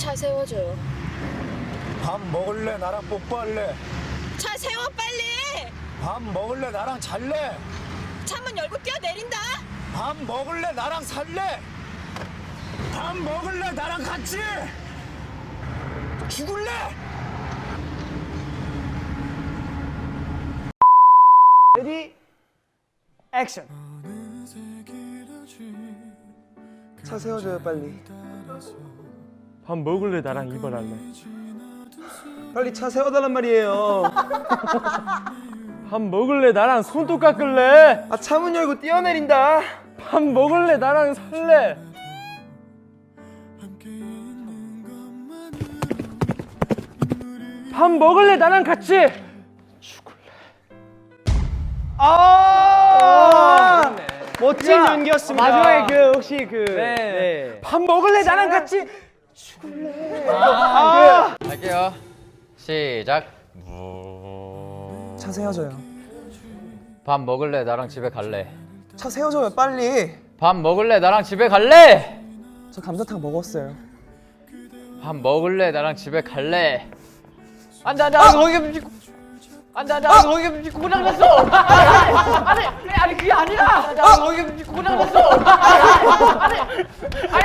차 세워줘요. 밥 먹을래? 나랑 뽀뽀할래? 차 세워 빨리. 밥 먹을래? 나랑 잘래? 창문 열고 뛰어내린다. 밥 먹을래? 나랑 살래? 밥 먹을래? 나랑 같이? 죽을래? 레디 액션 차 세워줘요 빨리 밥 먹을래 나랑 이발할래? 빨리 차 세워달란 말이에요. 밥 먹을래 나랑 손톱 깎을래? 아 차문 열고 뛰어내린다. 밥 먹을래 나랑 살래? 밥 먹을래 나랑 같이? 아! 멋진 연기였습니다. 마지막에 그 혹시 그 네. 밥 먹을래 나랑 같이 할게요. 시작. 차 세워줘요 밥 먹을래? 나랑 집에 갈래? 차 세워줘요 빨리 밥 먹을래? 나랑 집에 갈래? 저 감자탕 먹었어요 밥 먹을래? 나랑 집에 갈래? 안돼 안돼 아, 거기 안돼 안돼 아, 거기 고장 났어. 아니 아니 아니 그게 아니라. 아, 거기 고장 났어. 아니 아니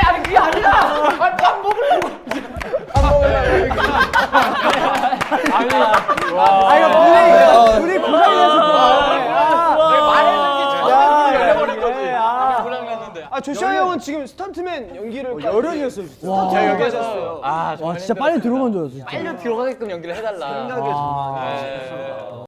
아 이거 분위기 분위기 고장이. 아. 고장 났는데. 아. 조시아 형은 지금 스턴트맨 연기를 진짜. 와 제가 연기하셨어요. 아, 와 진짜 빨리 들어간 줄 알았어 빨리 들어가게끔 연기를 해달라. 생각이 아.